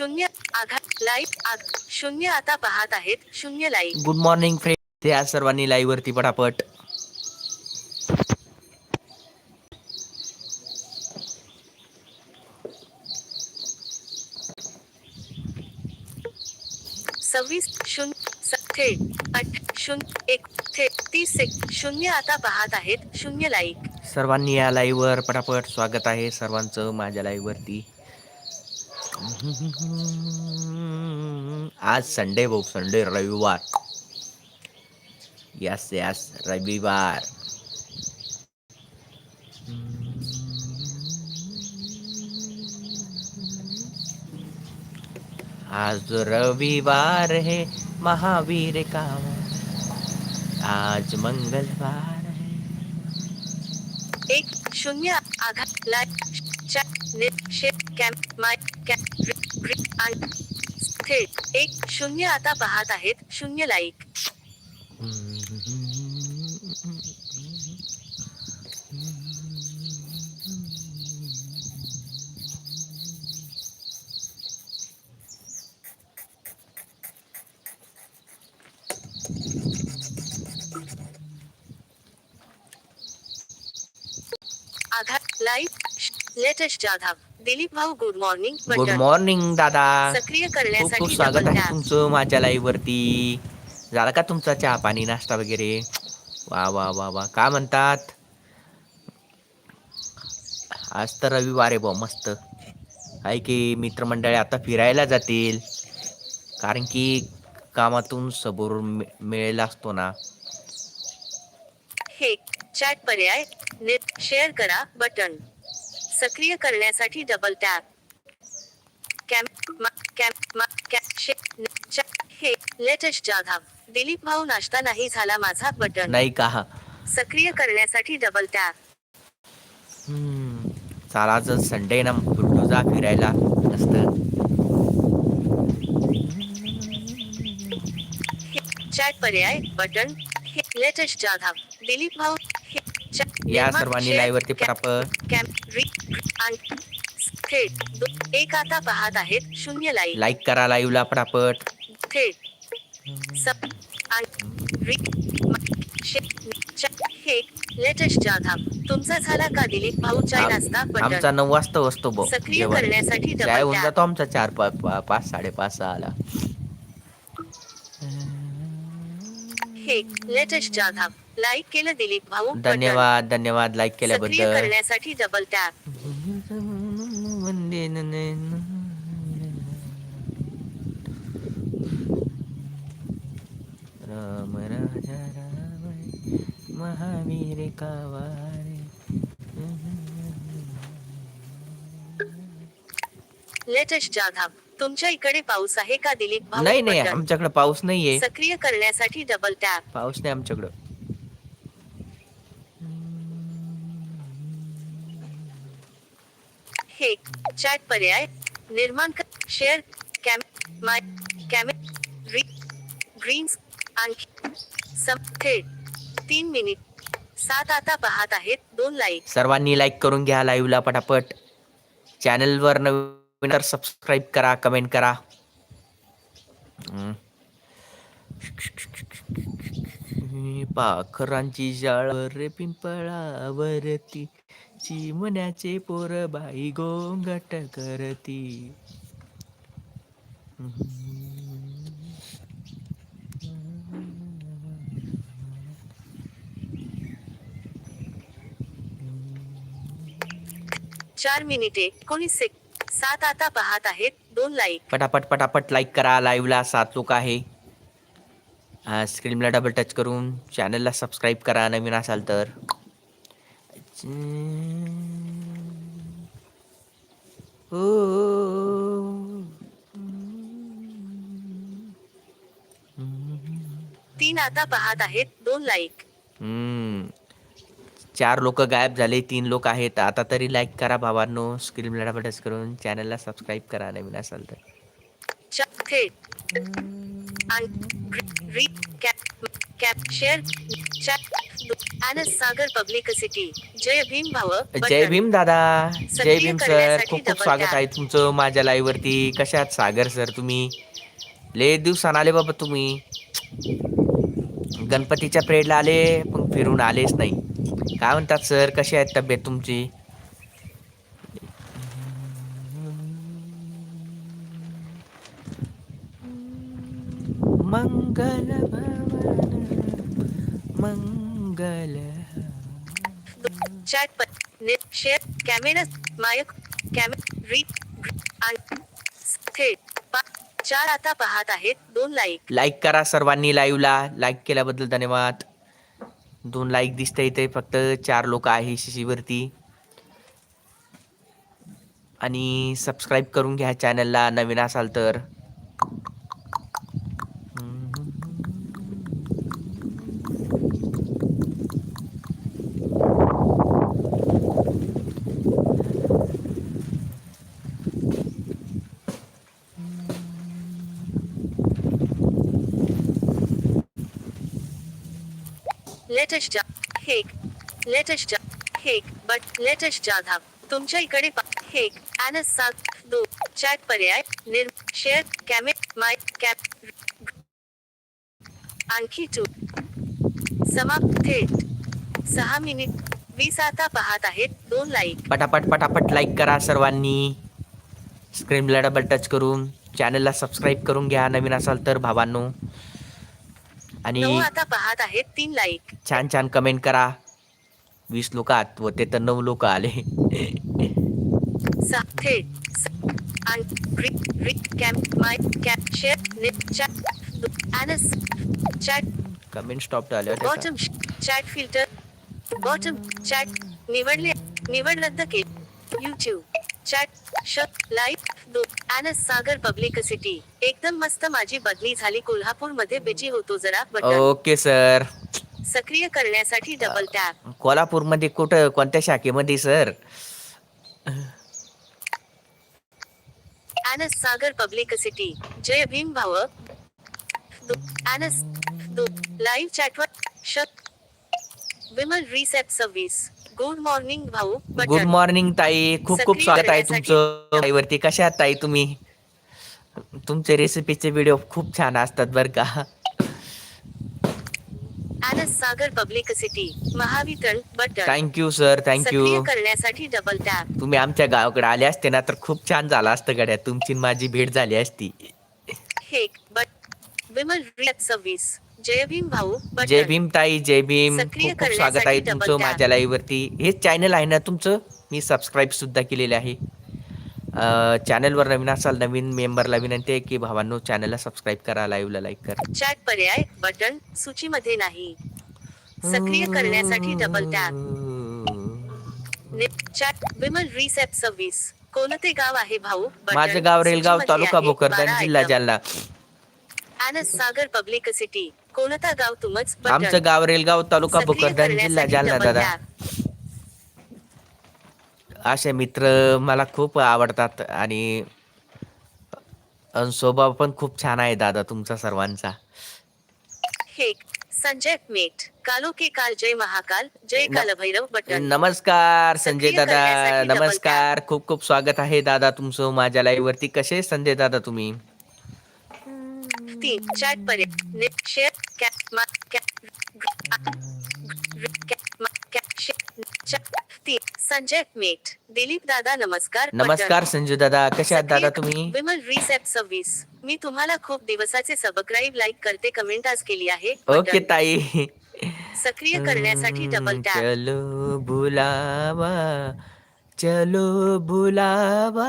शून्य आघात लाईव्ह आग शून्य आता पाहत आहेत शून्य लाईव्ह गुड मॉर्निंग फ्रेंड या सर्वांनी लाईव्ह वरती पटापट. सव्वीस शून्य थेट आठ शून्य एक थेट तीस एक शून्य आता पाहत आहेत शून्य लाईक सर्वांनी या लाईव्ह वर पटापट स्वागत आहे. सर्वांचं माझ्या लाईव्ह वरती. आज संडे भाऊ संडे रविवार यस यस रविवार आज रविवार है महावीर का आज मंगलवार है एक शून्य आघात कॅम्प माय कॅम्प रि आणि थेट एक शून्य आता पाहत आहेत शून्य लाईक आघात लाईक लेटेस्ट जाधव. दिलीप भाऊ गुड मॉर्निंग गुड मॉर्निंग दादा. सक्रिय खूप खूप करण्यासाठी स्वागत आहे तुमचं माझ्या लाईव्ह वरती झाला का तुमचा चहा पाणी नाश्ता वगैरे? वा वा वा वा. का म्हणतात? आज तर रविवार आहे भाऊ मस्त. आहे की मित्रमंडळी आता फिरायला जातील. कारण की कामातून सबोर मिळेला असतो ना. हे चॅट पर्याय शेअर करा बटन सक्रिय करण्यासाठी डबल टॅप कॅम्प कॅम्प मा- कॅ- शे- ने- चॅट हे लेटेस्ट जाधव दिलीप भाऊ नाश्ता नाही झाला माझा बटन नाही का सक्रिय करण्यासाठी डबल टॅप. चला आज संडे ना कुठं जा फिरायला. मस्त. चॅट पर्याय बटन लेटेस्ट जाधव दिलीप भाऊ या सर्वांनी लाईव्ह वरती पटापट एक आता पाहत आहेत शून्य लाईक लाईक करा लाईव्हला पटापट थेट. सब आणि रि म- शे- च- हे लेटेस्ट जाधव तुमचा झाला का दिलीप भाऊ? चाय नाश्ता आमचा नऊ वाजता असतो भाऊ सक्रिय करण्यासाठी काय होऊन जातो आमचा चार पाच साडेपाच सहाला हे लेटेस्ट जाधव लाईक केलं दिलीप भाऊ. धन्यवाद धन्यवाद लाईक केल्याबद्दल करण्यासाठी डबल टॅप. राम राजा राम महावीर का वारे लेटेस्ट जाधव तुमच्या इकडे पाऊस आहे का दिलीप भाऊ नाही नाही. आमच्याकडे पाऊस नाहीये सक्रिय करण्यासाठी डबल टॅप पाऊस नाही आमच्याकडं हे चॅट पर्याय निर्माण कर शेअर कॅम माय कॅमे रि ग्रीन्स आणखी सम थेट तीन मिनिट सात आता पाहत आहेत दोन लाईक सर्वांनी लाईक करून घ्या लाईव्हला पटापट. चॅनलवर नवीन सबस्क्राईब करा कमेंट करा. हम्म. पाखरांची जाळवर पिंपळावरती. चिमण्याचे पोर बाई गोंगट करती. चार मिनिटे. एकोणीस सेक सात आता पाहत आहेत दोन लाईक पटापट पटापट लाईक करा. लाईव्हला सात लोक आहे. स्क्रीनला डबल टच करून चॅनलला सबस्क्राईब करा. नवीन असाल तर. तीन आता पाहत आहेत दोन लाईक. चार लोक गायब झाले तीन लोक आहेत. आता तरी लाईक करा भावांनो. स्क्रीनला डबल टच करून चॅनलला सबस्क्राईब करा नवीन असाल तर. थेट शेअर अनस सागर पब्लिसिटी जय भीम भाव जय भीम दादा. जय भीम सर. खूप खूप स्वागत. आहे तुमचं माझ्या लाईव्ह वरती कशा आहात सागर सर तुम्ही? लय दिवसानं आले बाबा तुम्ही. गणपतीच्या प्रेडला आले पण फिरून आलेच नाही. काय म्हणतात सर? कशी आहेत तब्येत तुमची? मंगल भवन मंगल चॅट पर नेट शेअर कॅमेरा मायक कॅमे रीड थेट चार आता पाहत आहेत दोन लाईक लाईक करा सर्वांनी लाईव्हला लाईक केल्याबद्दल धन्यवाद. दोन लाईक दिसते इथे फक्त चार लोक आहे शिशीवरती. आणि सबस्क्राईब करून घ्या चॅनलला नवीन असाल तर. लेटेस्ट जा हेक लेटेस्ट जा हेक बट लेटेस्ट जाधव तुमच्या इकडे हेक अनस सात दो चॅट पर्याय निर शेअर कॅमे माय कॅप आणखी टू समाप्त. थेट सहा मिनिट वीस आता पाहत आहेत दोन लाईक पटापट पटापट लाईक करा सर्वांनी. स्क्रीनला डबल टच करून चॅनलला सबस्क्राईब करून घ्या नवीन असाल तर भावांनो. आणि नऊ आता पाहत आहेत तीन लाईक छान छान कमेंट करा. वीस लोक आहात व ते तर नऊ लोक आले. सहा थेट स- आण- रि रि कॅम माय कॅप नेट चॅट अनस चॅट कमेंट स्टॉप का? Bottom chat filter bottom chat निवडले निवड रद्द केली युट्यूब चॅट श दो अनस सागर पब्लिसिटी एकदम मस्त माझी बदली झाली. कोल्हापूरमध्ये बिजी होतो जरा ओके सर सक्रिय करण्यासाठी डबल टॅप कोल्हापूरमध्ये कुठं कोणत्या शाखेमध्ये सर अनस सागर पब्लिसिटी जय भीम भाव अनस लाईव्ह चॅटवर श विमल रिसेप सर्व्हिस गुड मॉर्निंग भाऊ. गुड मॉर्निंग ताई. खूप खूप स्वागत आहे तुमचं वरती कशा आहात ताई तुम्ही? तुमचे रेसिपीचे व्हिडिओ खूप छान असतात बरं का. Sagar publicity Mahavitaran button thank you sir thank you करण्यासाठी डबल टॅप तुम्ही आमच्या गावाकडे आले असते ना तर खूप छान झालं असतं गड्या. तुमची आणि माझी भेट झाली असती. हेक बट विमल सर्व्हिस जय भीम भाऊ जय भीम ताई जय भीम. खूप खूप स्वागत आहे तुमचं. माझ्या लाईव्ह वरती हेच चॅनल आहे ना तुमचं? मी सबस्क्राईब सुद्धा केलेले आहे. चॅनलवर नवीन असाल नवीन मेंबरला विनंती आहे की भावांनो चॅनलला सबस्क्राईब करा लाईव्हला लाईक करा. चॅट पर्याय बटन सूचीमध्ये नाही. सक्रिय करण्यासाठी double tap chat Vimal रिसेप service कोणते गाव आहे भाऊ? माझं गाव रेलगाव तालुका. भोकरदन बारा जिल्हा. जालना. सागर पब्लिसिटी कोणता गाव तुमच आमचं गाव रेलगाव तालुका भोकरदन जिल्हा जालना दादा. असे मित्र मला खूप आवडतात आणि अन स्वभाव पण खूप छान आहे दादा तुमचा सर्वांचा. संजय मेट कालो के काल जय महाकाल. जय कालभैरव बटन. नमस्कार संजय दादा. नमस्कार. खूप खूप स्वागत आहे दादा तुमचं माझ्या लाईव्ह वरती. कसे संजय दादा तुम्ही? तीन चॅट पर्याय शेअर तीन संजय मेट दिलीप दादा नमस्कार नमस्कार संजू संजय दादा कसे आहात दादा तुम्ही विमल रिसेप सव्वीस मी तुम्हाला खूप दिवसाचे सबस्क्राईब लाईक करते कमेंट आज केली आहे ओके ताई सक्रिय करण्यासाठी डबल टॅप चलो बुलावा चलो बुलावा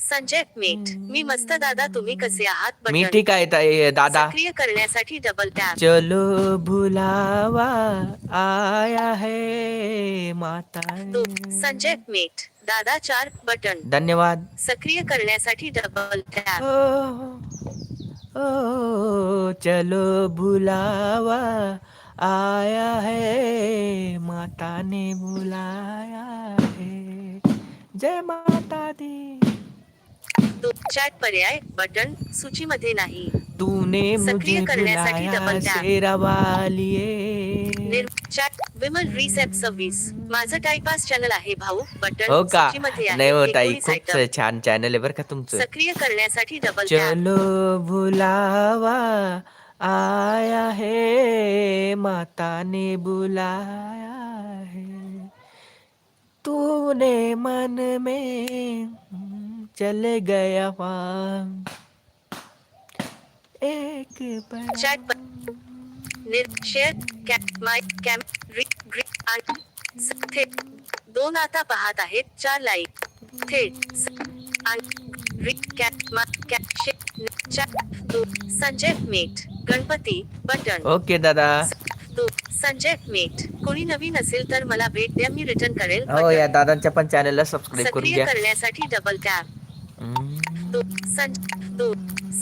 संजय मेट मी मस्त दादा तुम्ही कसे आहात? मी बटन ठीक आहे ताई दादा? सक्रिय करण्यासाठी डबल टॅप चलो बुलावा आया है माता दो संजय मेट दादा चार बटन. धन्यवाद. सक्रिय करण्यासाठी डबल टॅप ओ, ओ चलो बुलावा आया है माता ने बुलाया है. जय माता दी। चॅट पर्याय बटन सूचीमध्ये नाही. तूने सक्रिय करण्यासाठी वालिए निर चॅट विमल रिसेप सव्वीस. माझं टाइपास चॅनल आहे भाऊ. बटन हो का? सूचीमध्ये नाही हो ताई 19 खूप item. छान चॅनल आहे बरं का तुमचं. सक्रिय करण्यासाठी डबल टॅप चलो बुलावा आया है माता ने बुलाया है। तूने मन में चले गया वहाँ एक बार चॅट प- निर शेअर कॅप माय कॅम रि ग्री आणि स- थेट दोन आता पाहत आहेत चार लाईक थेट स- आणि रि कॅप मा कॅप शे नि- चॅट दो संजय मेट गणपती बटन। ओके दादा। दो संजय मेट कोणी नवीन असेल तर मला भेट द्या मी रिटर्न करेल. हो या दादांच्या पण चॅनलला सबस्क्राईब करून घ्या. करण्यासाठी डबल टॅप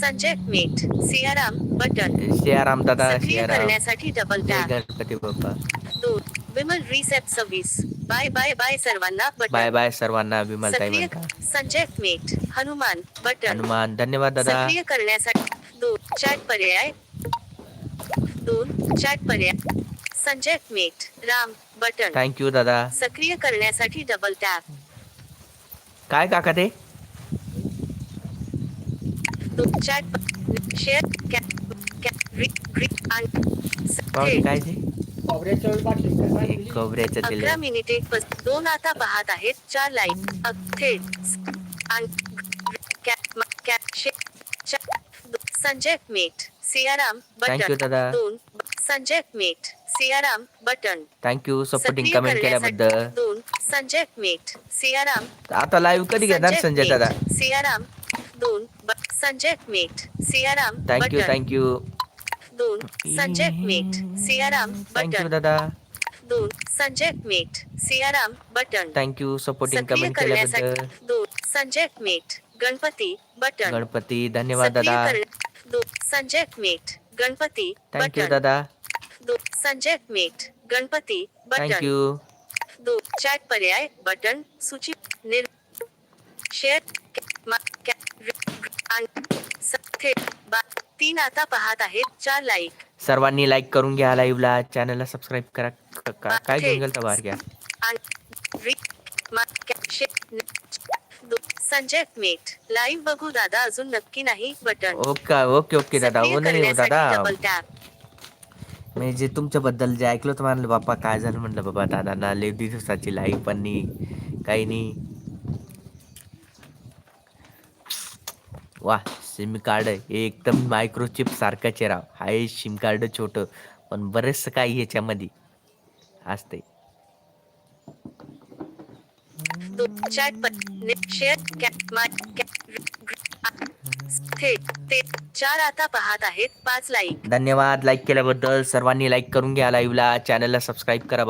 संजय मेट सियाराम बटन. सियाराम दादा सियाराम. करण्यासाठी डबल टॅप गणपती बाप्पा. दोन विमल रिसेप सव्वीस बाय बाय बाय सर्वांना बाय बटन बाय सर्वांना विमल ताई संजय मेट हनुमान बटन. हनुमान धन्यवाद दादा. सक्रिय करण्यासाठी दोन चॅट पर्याय. दोन चॅट पर्याय संजय मेट राम बटन। थँक्यू दादा। सक्रिय करण्यासाठी डबल टॅप काय काका ते? चॅट शेअर काय ते? खोबऱ्याचं तेल अकरा मिनिटे पस- दोन आता पाहत आहेत चार थेट दो- संजय मेट सियाराम बटन। दादा। दोन संजय मेट Siyaram button. Thank you supporting comment केल्याबद्दल. दोन संजय मेट सियाराम. आता लाईव्ह कधी घेणार संजय दादा? सियाराम. दोन संजय मेट Siyaram thank you thank you दोन संजय मेट सियाराम बटन. दादा. दोन संजय मेट Siyaram button. Thank you supporting comment केल्याबद्दल. दोन संजय मेट गणपती बटन. गणपती धन्यवाद दादा. संजय मेट गणपती थँक्यू दादा. संजय मेट गणपती बटन। दोन चॅट पर्याय बटन सूची निर शेअर तीन आता पाहत आहेत चार लाईक सर्वांनी लाईक करून घ्या लाईव्हला चॅनलला सबस्क्राईब करा का- काय घेऊन गेलता बाहेर घ्या. दो- संजय मेट लाईव्ह बघू दादा अजून नक्की नाही बटन। ओके ओके ओके दादा हो नाही दादा. मी जे तुमच्याबद्दल जे ऐकलं होतं म्हणलं बाप्पा काय झालं म्हटलं बाबा दादांना लय दिवसाची लाईफ पण नाही काही नाही वा सिम कार्ड एकदम मायक्रोचिप सारखाच आहे राव हाय सिम कार्ड छोटं पण बरेचसं काही याच्यामध्ये असते शेअर कॅप माय कॅप रि- ग्री- आ- थेट ते चार आता पाहत आहेत. पाच लाईक धन्यवाद. लाईक केल्याबद्दल सर्वांनी लाईक करून घ्या लाईव्हला चॅनलला सबस्क्राईब करा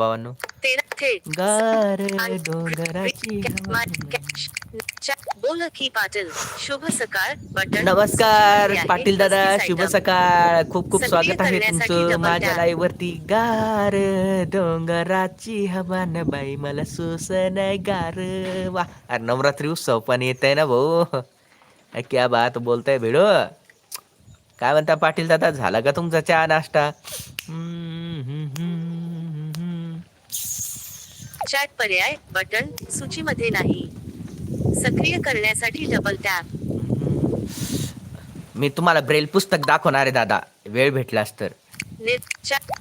चॅट बोल की पाटील. शुभ सकाळ. बटन नमस्कार पाटील दादा. 35 शुभ. सकाळ. खूप खूप स्वागत आहे तुमचं माझ्या. लाईव्ह वरती गार डोंगराची हवा न बाई. मला सोसन गार. वा. अरे नवरात्री उत्सव पण येत आहे ना भाऊ. क्या बात बोलताय भेडो काय म्हणता पाटील दादा झाला का तुमचा चहा नाश्ता. चॅट पर्याय बटन सूचीमध्ये नाही सक्रिय करण्यासाठी डबल टॅप मी तुम्हाला ब्रेल पुस्तक दाखवणार आहे दादा वेळ भेटलास तर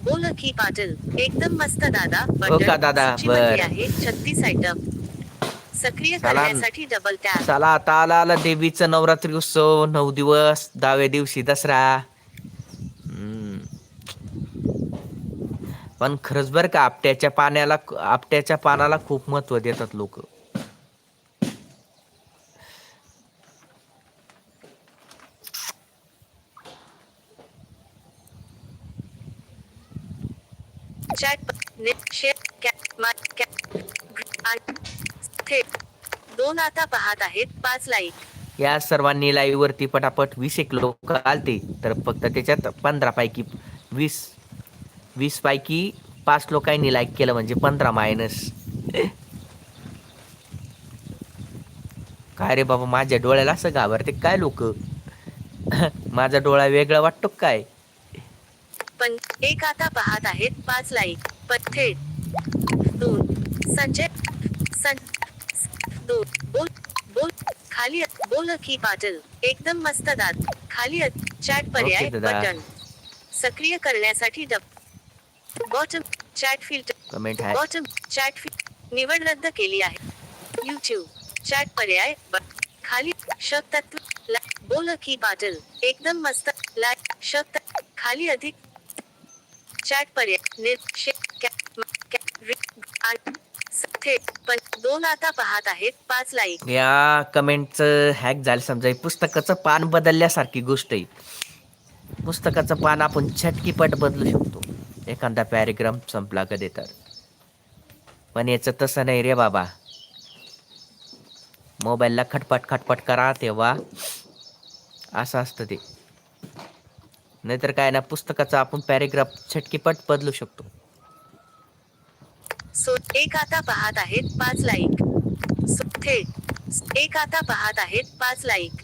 बोल की पाटील एकदम मस्त दादा हो का दादा? सूचीमध्ये. आहे छत्तीस आयटम सक्रिय. करण्यासाठी डबल टॅप चला आता आला आला देवीचं नवरात्री उत्सव नऊ दिवस दहाव्या दिवशी दसरा हम्म. पण खरंच बरं का आपट्याच्या पाण्याला आपट्याच्या पानाला खूप महत्त्व देतात लोक चॅट निर शेअर माय कॅप ग्री- आणि थेट दोन आता पाहत आहेत पाच लाईक. या सर्वांनी लाईव्ह वरती पटापट वीस एक लोक आलते तर फक्त त्याच्यात पंधरा पैकी वीस वीस पैकी पाच लोकांनी लाईक केलं म्हणजे पंधरा मायनस काय रे बाबा माझ्या डोळ्याला असं घाबरते काय लोक? माझा डोळा वेगळा वाटतो काय? पण एक आता पाहत आहेत पाच लाईक. पण थेट दोन. संजय सं बोल. खाली बोल की पाटील एकदम मस्त दात. खाली चॅट पर्याय. बटन. सक्रिय करण्यासाठी डब bottom chat filter bottom chat fee निवड रद्द केली आहे. युट्यूब चॅट पर्याय खाली ला- बोल की पाटील एकदम मस्त शक त- खाली अधिक चॅट पर्याय निर शे कॅ- म- कॅ- रि- आ- स- थेट पण दोन आता पाहत आहेत पाच लाईक. या कमेंटचं हॅक झालं समजा पुस्तकाचं पान बदलल्यासारखी गोष्ट आहे. पुस्तकाचं पान आपण छटकीपट बदलू शकतो. एखादा पॅरेग्राम संपला कधी तर पण याचं तसं नाही रे बाबा. मोबाईलला खटपट खटपट करा तेव्हा असं असतं ते. नाहीतर काय ना पुस्तकाचं आपण पॅरेग्राफ छटकीपट बदलू शकतो. सो एक आता पाहत आहेत पाच लाईक. सो थेट एक आता पाहत आहेत पाच लाईक.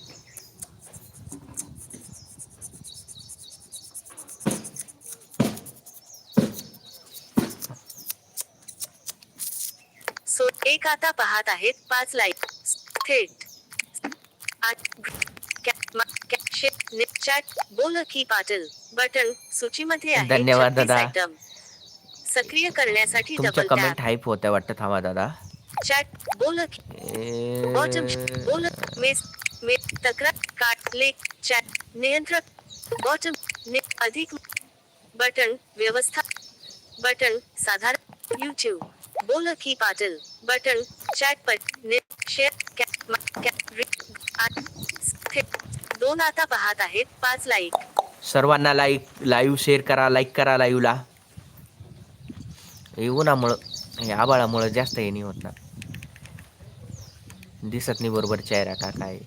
सो एक आता पाहत आहेत पाच लाईक. थेट बोल की पाटील. बटन सूचीमध्ये आहे धन्यवाद दादा. सक्रिय करण्यासाठी तुमच्या डबल कमेंट हाईप होत्या वाटतं थांबा दादा. चॅट बोल बॉटम बोल मेस मे तक्रार काट लेख चॅट नियंत्रक बॉटम नि अधिक बटन व्यवस्था बटन साधारण युट्यूब बोल की पाटील. बटन चॅट पर नि शेअर दोन आता पाहत आहेत पाच लाईक सर्वांना लाईक लाईव्ह शेअर करा लाईक करा लाईव्हला हे उन्हामुळं हे आबाळामुळं जास्त हे नाही होत ना. दिसत नाही बरोबर चेहरा का काय.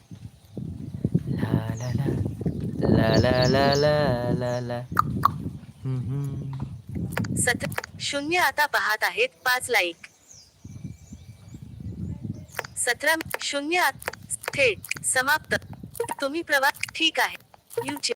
शून्य आता पाहत आहेत पाच लाईक सतरा शून्य थेट समाप्त. तुम्ही प्रवास ठीक आहे.